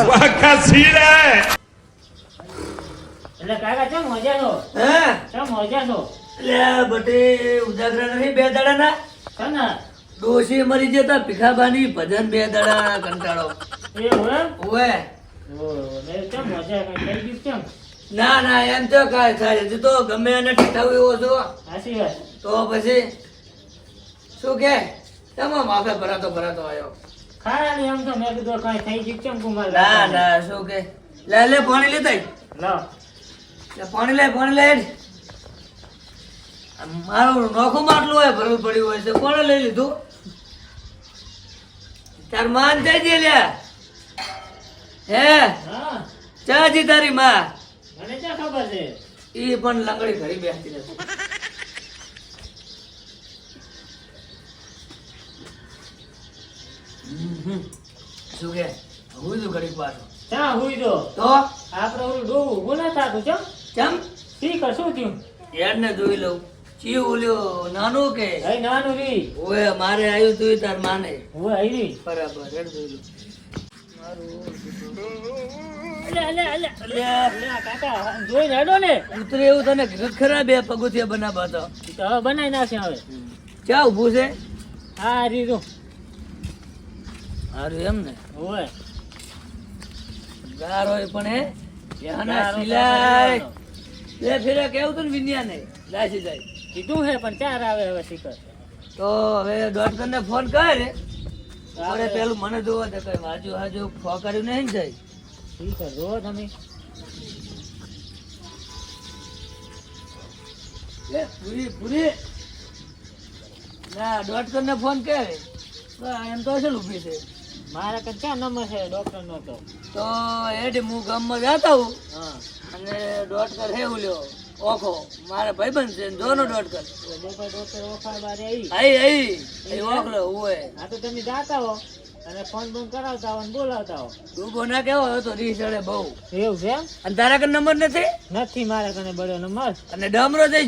વાહ સીર. હે એટલે કાકા ચમ મજા છો? હે? ચમ મજા છો? લે બટી ઉજાગરા નહીં બે દાડાના? કના? ડોશી મરી જતા ભીખાબાની ભજન બે દાડા કંટાળો. ને ના ના એમ તો કાય થાય હજુ તો ગમે એને ઠીઠાવું એવો છો. તો પછી શું કે? તમામ માફે ભરાતો ભરાતો આવ્યો. ખાલી એમ તો મેં કીધું કઈ થઈ ગયું ચમ કુમાર ના ના શું કે? લે લે પાણી લેતા લે. પાણી લે પાણી લે. મારું નોખું માટલું હોય ભરવું પડ્યું હોય તો કોણે લઈ લીધું? તાર માન થઈ ગઈ લ્યા હે? હા. ચાજી તારી માં? મને ક્યાં ખબર છે? એ પણ લંગડી ઘડી બેસતી નથી શું કે? હું તો ઘડીક પાછો. ત્યાં હુઈ દો તો? આપણે ઓલું ડોવું ઊભું ના થાતું ચમ? ચમ? શી કશું થયું? યાર ને જોઈ લઉં. ચી ઓલ્યો નાનું કે? હઈ નાનું રી. ઓએ મારે આવ્યું તું તાર માને. હું આવી બરાબર હેડ જોઈ લઉં. બનાવી નાખ્યા હવે. ક્યાં ઉભું છે? હા રીધું સારું એમ ને? હોય. ગાર હોય પણ હે યાના ગારો સિલાય લે ફેરા કેવું તું વિન્યા ને લાસી જાય. કીધું હે પણ ચાર આવે હવે શીખર. તો હવે ડોક્ટર ને ફોન કર અરે પેલું મને જોવા દે કઈ હાજુ હાજુ ફો કર્યું નહીં ને જાય. શીખર જોવો તમે. એ પૂરી પૂરી. ના ડોક્ટર ને ફોન કરે એમ તો છે ઊભી છે. મારા કઈ ક્યાં નંબર છે? ડોક્ટર નો તો. તો એડ હું ગામમાં જતા હું. હા. અને ડોક્ટર હે ઉલ્યો ઓખો. મારા ભાઈબંધ છે જોનો ડોક્ટર ડોક્ટર ડોક્ટર ઓફર બારે આઈ આઈ એ ઓખલો હોય. હા તો તમે જાતા હો. અને ફોન બોન કરાવતા હોય બોલાવતા હો. ડૂબો ના કેવો હતો રીઝડે બહુ. એવું છે અને તારા કને નંબર નથી? નથી મારા કને બળ્યો નંબર. અને ડમરો થઈ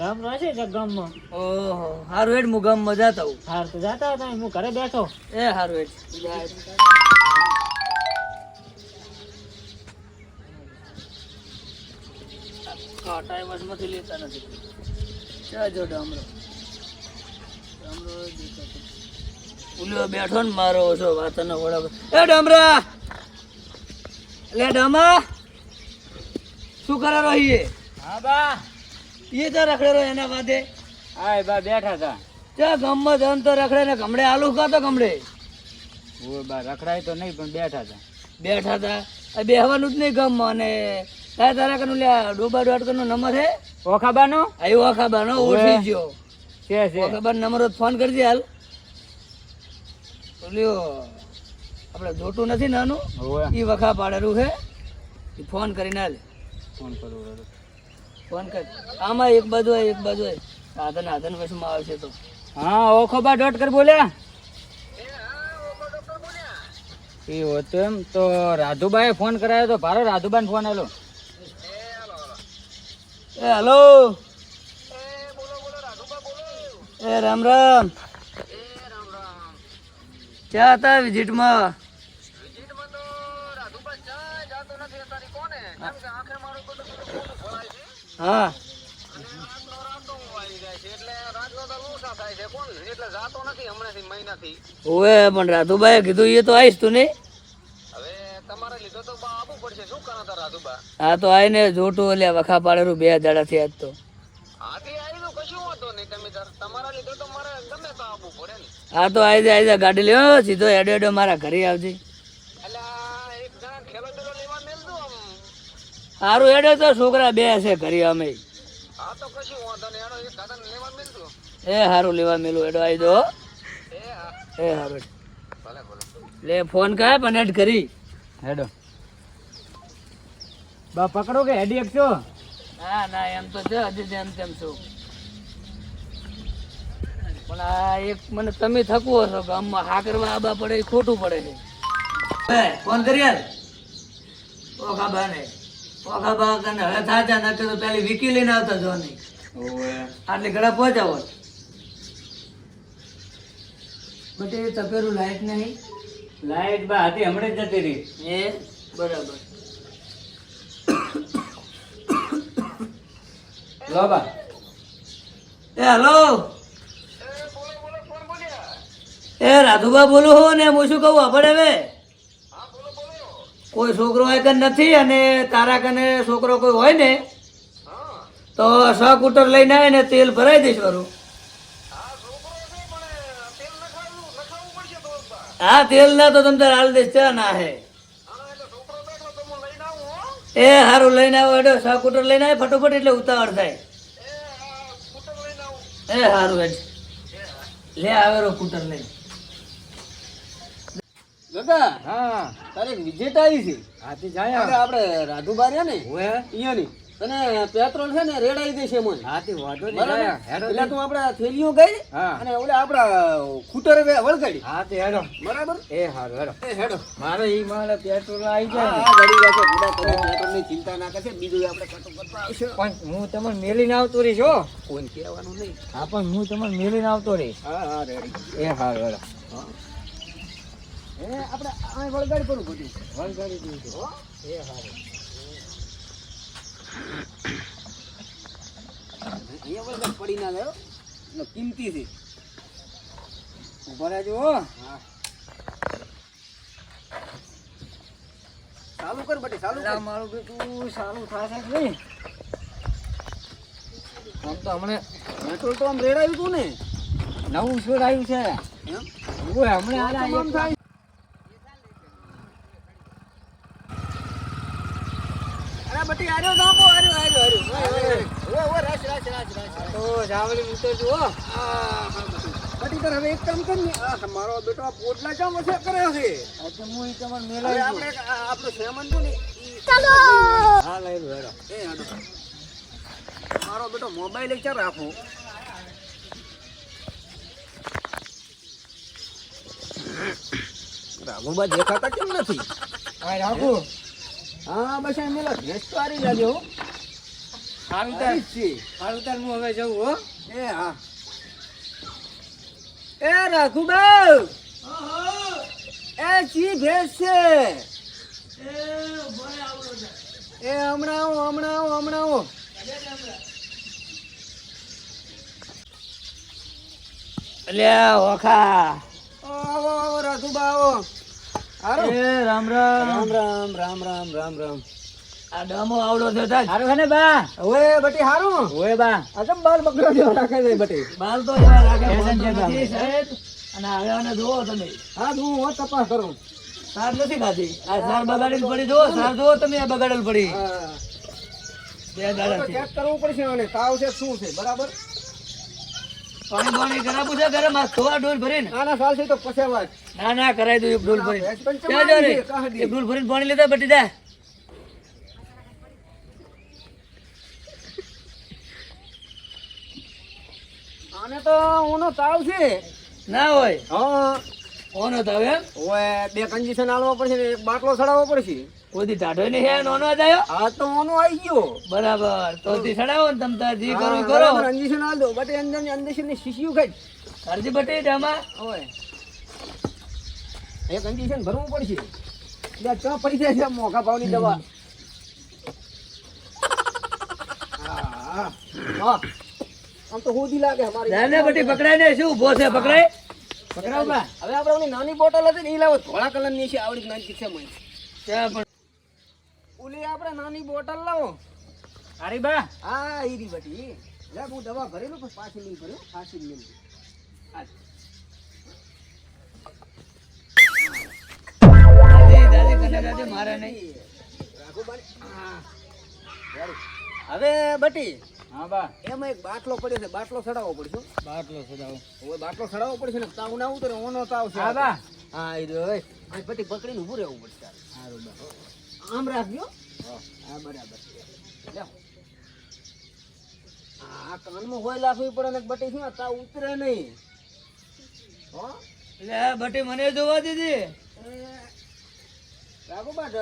ગયો ગામનો હશે ગામમાં? ઓહો હારું હેડ હું ગામમાં જાતા હું હાર તો જાતા હતા હું ઘરે બેઠો. એ હારું હેડ. કાંટા વસમાંથી લેતા નથી. ચા જો ડમરો? ડમરો ઉલ્યો બેઠો ને મારો છો વાતનો વડા એ ડમરા! લે ડમા! શું કરે રહીએ હા બા. એ તો રખડે રહ્યો એના વાદે હા બા બેઠા હતા. ચા ગામમાં ધન તો રખડે ને ગમડે આલુ ખાતો ગમડે. ઓ બા રખડાય તો નહીં પણ બેઠા હતા. બેઠા હતા. આ બેહવાનું જ નહીં ગામમાં અને તારા તારા કનું લ્યા ડોબા ડોટ નો નંબર હે? ઓખાબાનો? આવ્યો ઓખાબાનો ઓળખી ગયો. છે છે. આખાબાનો નંબર ફોન કરજે હાલ. બોલ્યો આપણે જોટું નથી નાનું. એ વખા પાડેલું છે ફોન કરીને હાલ. ફોન કરું ફોન કર. આમાં એક બાજુ હોય એક બાજુ હોય. સાધન પછી માં આવશે તો. હા ઓખોબા ડોટ કર બોલ્યા. એ હોતો એમ તો રાધુબાએ ફોન કરાયો તો ભારો રાધુબાને ફોન આવેલો એ હલો. એ રામ રામ. ક્યાં હતા વિઝિટમાં? હા. ઓવે, પણ રાધુભાઈ કીધું એ તો આવીશ તું નહીં. હા તો આવીને જોટું એટલે વખા બે દાડા થી આજ તો. હા તો આવી જાય ગાડી લેવો સીધો એડો એડો મારા ઘરે આવજે. સારું એડે તો છોકરા બે છે ઘરે અમે. એ સારું લેવા મેલું એડો આવી દો. એ સારું લે ફોન કહે પણ એડ કરી હેડો. બા પકડો કે હેડી એકસો ના ના એમ તો છે હજી જેમ તેમ છું. પણ આ એક મને તમે થકવો છો ગામમાં હા કરવા આબા પડે ખોટું પડે છે. ફોન કરી યાર ઓખા બાને ઓખા બા ને હવે થાચા નકે તો પેલી વિકી લઈને આવતા જો નહીં. આટલી ઘડા પહોંચાવો બટ એ તપેરું લાઈટ નહીં. લાઈટ બા હતી હમણાં જ જતી રહી. એ? બરાબર. લો બા. એ હલો. એ રાધુબા બોલું હો ને હું શું કહું આપણે હવે? કોઈ છોકરો હોય કે નથી અને તારા કને છોકરો કોઈ હોય ને, તો સ કુટર લઈને આવે ને તેલ ભરાઈ દઈશ વારું. હા, તેલ ના તો તમને હાલ દઈશ, ચા ના હે. એ સારું લઈને આવો એટલે સ કુટર લઈને આવે ફટોફટ એટલે ઉતાવળ થાય. એ સારું એટલે લે આવેરો કુટર લઈને. કાકા હા. તારે વિજેટ આવી છે. હાથી જાય આપણે રાધુબા રહ્યા ને અહીંયાની તને પેટ્રોલ છે ને રેડાઈ દેશે મને. હાથી વાંધો નહીં એટલે તું આપણે થેલીઓ ગઈ અને ઓલે આપણા ખૂટર વળગાડી. હા તે હેડો. બરાબર? એ હારો હેડો. એ હેડો. મારે ઈ મારે પેટ્રોલ આવી હા જાય હા, ઘડી રાખો પૂરા કરો પેટ્રોલની ચિંતા ના કરશે બીજું આપણે કટો કરતા આવશે. પણ હું તમને મેલીને આવતો રહીશ હો. કોઈ કહેવાનું નહીં. હા પણ હું તમને મેલીને આવતો રહીશ. હા હા રેડી. એ હારો હેડો. એ આપણે આ વળગાડી કરું બધું વળગાડી દીધું હો? એ હારું. અહીંયા વળગાડ પડી ના ગયો એટલે કિંમતી છે. ઊભા રહેજો હો. ચાલુ કર બટી ચાલુ કર. મારું બેટું સારું થશે જ નહીં? આમ તો હમણાં પેટ્રોલ તો આમ રેડાયું તું ને. નવું શું આવ્યું છે. એમ? ઓય, હમણાં થાય. બટી આર્યો જાંબો આર્યો આર્યો આર્યો ઓય ઓય રાશ રાશ રાશ રાશ તો જાવલી હો. આ હા બટી તાર હવે એક કામ કર ને. આ મારો બેટો આ પોટલા ચમ વસે કરે છે. આજે હું ઈ મેલા આપણે આપણો સેમન જો ને ઈ હા લઈ લો એ હાડો મારો બેટો મોબાઈલ એક ચાર રાખો. રાઘુબા દેખાતા કેમ નથી? હા રાખું હા બસ એમ મેલો ભેંસ તો હારી લાગે હો. સારું તાર. હારી સારું તાર હું હવે જઉં હો. એ હા. એ રાખુબાઉ એ ચી ભેસ છે? એ હમણાં આવો હમણાં આવો હમણાં આવો. અલ્યા ઓખા આવો આવો રાઘુબા આવો. હારો રામ રામ. રામ રામ રામ રામ રામ આ ડમો આવડો છે બાલ તો તમે. હા હું તપાસ કરું. સાર નથી ખાધી. આ સાર બગાડેલ પડી જો સાર જો તમે બગાડેલ પડી. બે દાડા ચેક કરવું પડશે અને તાવ છે શું છે બરાબર? પાણી પાણી કરાવવું છે ઘરે માં ખોવા ડોલ ભરીને. આના સાલ છે તો પછેવા જ ના ના કરાવી દઉં એક ડોલ ભરીને. ભેંસ જો રે. ચમાડી છે, કાઢી. એક ડોલ ભરીને પાણી લેતા બટી દે. આને તો ઓનો તાવ છે. ના હોય. હા. કોનો તો હવે? બે કન્ડિશન આલવા પડશે ને એક બાટલો ચડાવવો પડશે. કોઈ દી ટાઢો નહીં હે નોનો આવ્યો? આ તો ઓનો આવી ગયો. બરાબર તો સડાવો ને તમ તાર જી કરો કરો. કંજીશન આલ દો. બટે અંદર અંદરની શીશીયું ખાઈ અરજી બટી ડામા ઓય એક કંજીશન ભરવું પડશે. બે ચા પડી જાય છે મોઘા ભાવની દવા. હા, હા. હા. આમ તો હોદી લાગે અમારી. જાને બટી પકડાય ને શું ઊભો છે પકડાય? હવે આપણે નાની બોટલ હતી ને એ લાવો. ધોળા કલરની છે આવડી નાની છે મને ત્યાં પણ ઓલી આપણે નાની બોટલ લાવો. હારી બા. હા ઈ રી બટી લે હું દવા ભરેલું પણ પાછી નહીં ભર્યો પાછી નહીં દાદી દાદી કને દાદી મારે નહીં. હવે બટી હા બા. એમાં એક બાટલો પડ્યો છે બાટલો ચડાવવો પડશે. બાટલો ચડાવો. હવે બાટલો ચડાવવો પડશે ને તાવ ના ઉતરે ઓનો તાવ છે. હા બા. હા એ. આ બટી પકડીને ઊભું રહેવું પડશે સારું બા. આમ રાખજો. હા. બરાબર. લે. આ કાનમાં હોય લાખવી પડે ને બટી શું તાવ ઉતરે નહીં. હો? લે બટી મને જોવા દીધી. રાખો બાટ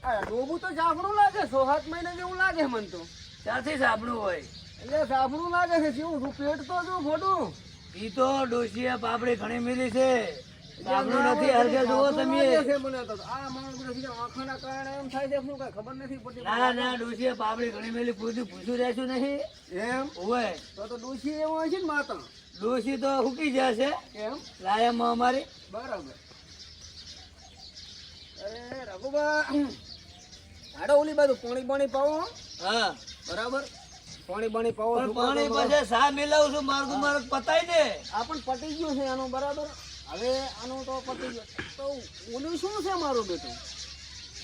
ડોબું તો જાફડું લાગે સો સાત મહિના જેવું લાગે મને તો. ત્યાંથી સાંભળવું હોય? એટલે જાફડું લાગે છે છું પેટ તો જો ખોટું? ઈ તો ડોશીએ પાપડી ઘણી મીલી છે. આપણું નથી હરખે જુઓ તમે. મને તો. આ માણસ સીધા કારણે એમ થાય છે શું કઈ ખબર નથી પડતી. ના ના ડોસીએ પાપડી ઘણી મેલી પૂછ્યું પૂછ્યું રહેશું નહીં. એમ? હોય. તો તો એવો હોય છે ને માતા ડોસી તો હુકી જશે. એમ? લાયામાં અમારી. બરાબર. અરે રઘુબા હાડો ઓલી બાજુ પાણી પાણી પાવો હા. બરાબર? પાણી પાણી પાવો પણ? પછી સા મિલાવું છું મારું મારું પતાય દે આ પણ પતી ગયું છે આનું બરાબર? હવે આનું તો પતી ગયું. તો ઓલું શું છે મારું બેટું?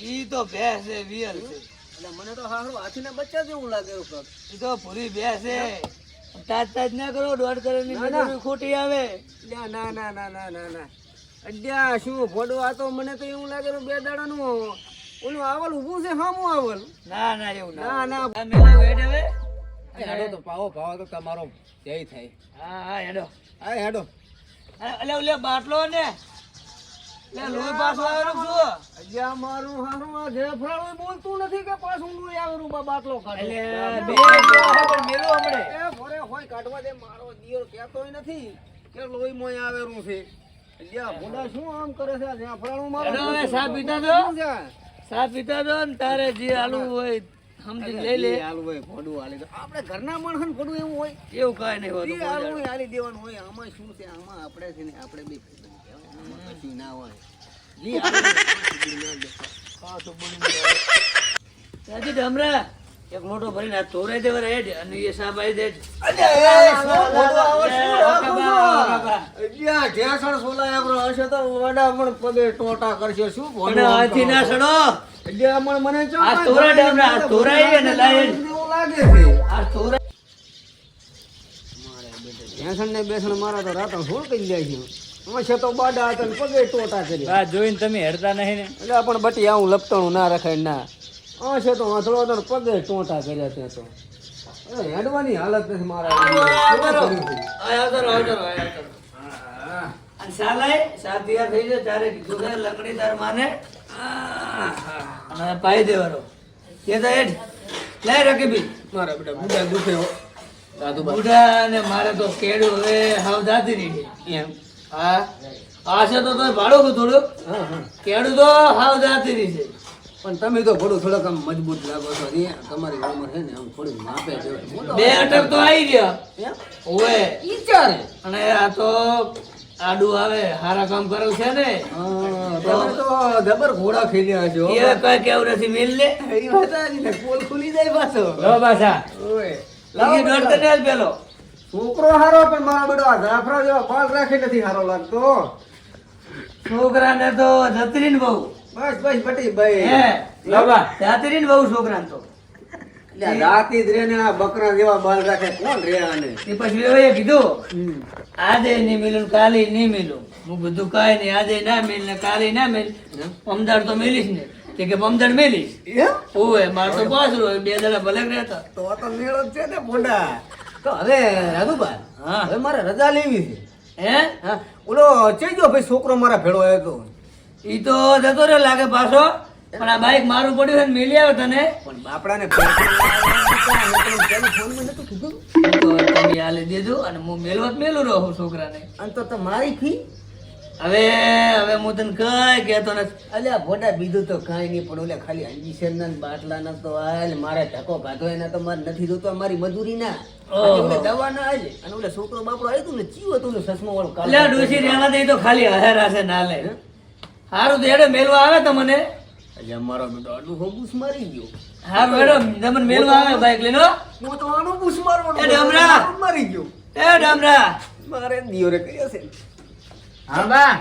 ઈ તો ભેંસ છે વિયલ છે. એટલે મને તો હારું હાથીને બચ્ચા જેવું લાગે એવું. ઈ તો પૂરી ભેંસ છે. તાજ તાજ ના કરો દોઢ કરોડની ના. ખોટી આવે. ના ના ના ના ના ના. અડ્યા શું આ તો મને તો એવું લાગે બે દાડાનું ઓલું આવલ ઊભું છે હામું આવલ? ના ના એવું ના ના આ મિલાવું હેડ હવે. હેડો તો પાવો પાવો તો તમારો જય થાય. હા હા હેડો. હા હેડો. અલે ઓલે બાટલો ને. લે લોહી પાછું આવ્યો છું. અજ્યા મારું હારું આ જેફરાળું બોલતું નથી કે પાછું હું આવેલું બા બાટલો કાઢે એટલે બે પણ મેલું હમણે. એ ભરે હોય કાઢવા દે મારો દિયો કહેતોય નથી કે લોહી મોય આવેલું છે. અજ્યા ભોડા શું આમ કરે છે આ જેફરાળું મારો હેડો હવે સા પીતા છે? સા પીતા દો ને તારે જે આલુ હોય સમજી લઈ લે. આલુ હોય ફોડું આલી દો. આપણે ઘરના માણસ ફોડું એવું હોય. એવું કઈ નહીં હોતું આલુ હોય, હાલી દેવાનું હોય. આમાં શું છે? આમાં આપણે છે ને આપણે બી આમાં કશું ના હોય. લી ત્યાંથી ડમરા એક મોટો ભરીને આ તોરે દે વરે હેડ અને એ હશે તો વડા પણ હાથી ના સડો. આ તોરા ડમરા આ તોરાઈ અને લાય. આ તોરા ભેંસણ ને બેસણ મારા તો રાતો સોળ કરી જાય છે? છે તો બાડા હતા ને પગે ટોટા કરી આ જોઈને તમે હેડતા નહીં ને. એટલે પણ બટી આવું લપતણું ના રખાય ના. આ છે તો વાંધળો હતો પગે ટોટા કર્યા ત્યાં તો. એ હેડવાની હાલત નથી મારા પાઈ દેવાનો. કે તો હેડ. લઈ રકીબી. મારા બેટા બુડા દુખે હો. દાદુ બા બુઢા ને મારે તો કેડું હવે હાવ દાતી નહીં એમ. હા? આ છે તો તમે ભાડું હા કેડું તો હાવ દાતી નહીં છે. પણ તમે તો થોડું થોડુંક આમ મજબૂત લાગો છો. ને તમારી ઉંમર છે ને આમ થોડી માપે છે. બે અટક તો આવી ગયા. ઓએ ઓવે. ઈ ચારે અને આ તો આડું આવે હારા કામ કરે છે ને. તમે તો જબર ઘોડા ખેલ્યા છો. એ કઈ કેવું નથી મિલ લે. એ વાત ને, પોલ ખુલી જાય પાછો. લો પાછા. ઓએ લાગી દોઢ તને પેલો. છોકરો હારો પણ મારા બડો આ જાફરા જેવા પાલ રાખી નથી હારો લાગતો. છોકરાને તો જતરી ને બહુ. બસ બસ બટી ભાઈ હે લો બા ને બહુ છોકરા તો. રાતી જ રે આ બકરા જેવા બાલ રાખે કોણ રે આને? એ પછી એ કીધું આજે નહીં મિલું ને કાલે નહીં મિલું. હું બધું કાંઈ નહીં આજે ના મિલ ને કાલે ના મિલ. પમદાડ તો મિલીશ ને. તે કે પમદાડ મેલી? ઓવે માર તો પાસ હોય બે દાડા ભલે રહેતા. તો તો મેળો છે ને મોઢા તો હવે રાજુબા હા. હવે મારે રજા લેવી છે. હે? હા. ઓલો ચેજો ભાઈ છોકરો મારા ભેળો આવ્યો તો. ઈ તો જતો રહ્યો લાગે પાછો. પણ આ બાઈક મારું પડ્યું છે ને મિલી આવે તને. પણ બાપડાને ઈ તો તમે આલી દેજો અને હું મેલવા મેલું રહું છોકરાને. અને તો તમારી ફી હવે હવે હું તને કઈ કહેતો નથી. અલ્યા ભોડા બીજું તો કાંઈ નહીં પણ ઓલે ખાલી ઇન્જેક્શન ના ને બાટલા ના તો હાલ મારે ધક્કો કાઢો એના તો મારે નથી જોતો મારી મજૂરી ના દવા ના હાલે અને ઓલે છોકરો બાપડો આવ્યો ને ચીયો તું ને સસમો વાળો કાળો. ડોસી રહેવા દે તો ખાલી હહેર હશે ના લે હારું હેડો મેલવા આવે તમને. મને મારો બેટો આડું હોબુસ મારી ગયો. હારું હેડો તમને મેલવા આવે બાઈક લઈને હો. હું તો આનું બુસ મારવાનો એ ડામરા. મારી ગયો. એ ડામરા. મારે દિયો રે કર્યો છે હા બા.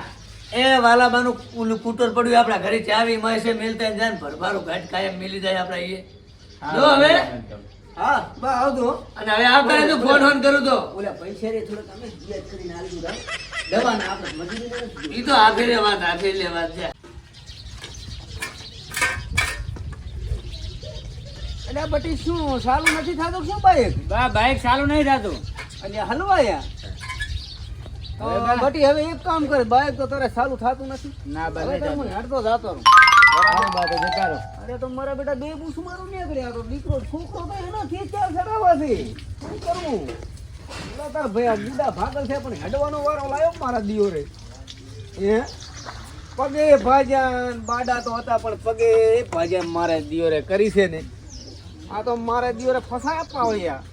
એ વાલાબાનું ઓલું કૂટર પડ્યું આપણા ઘરે ચાવી મળે છે મેલતા જાય ભરભારું ઘાટ કાયમ મેલી જાય આપણા એ જો હવે. હા બા આવજો અને હવે આવતા રહેજો ફોન ફોન કરું તો. ઓલા પૈસા રે થોડોક અમે જીયાદ કરીને આલી દવા ના આપણે મજૂરી ઈ તો આખરે વાત આખરે વાત છે. એટલે બટી શું સારું નથી થતું શું બાઈક બા બાઈક સારું નહીં થતું. એટલે હલવાયા તો બટી હવે એક કામ કરે બાઈક તો તારે સારું થતું નથી. ના બાઈક હું હેડતો જતો રહું. અરે તો મારા બેટા બે બુસ મારું નીકળ્યા તો દીકરો છોકરો તો એનો ખેંચ્યા ચડાવવાથી શું કરવું એટલે ભાઈ આ ગુડા છે પણ હેડવાનો વારો લાયો મારા દિયો એ પગે ભાજ્યા બાડા તો હતા પણ પગે ભાજ્યા મારા દિયો કરી છે ને. આ તો મારા દિયો રે ફસાયા પાવળિયા.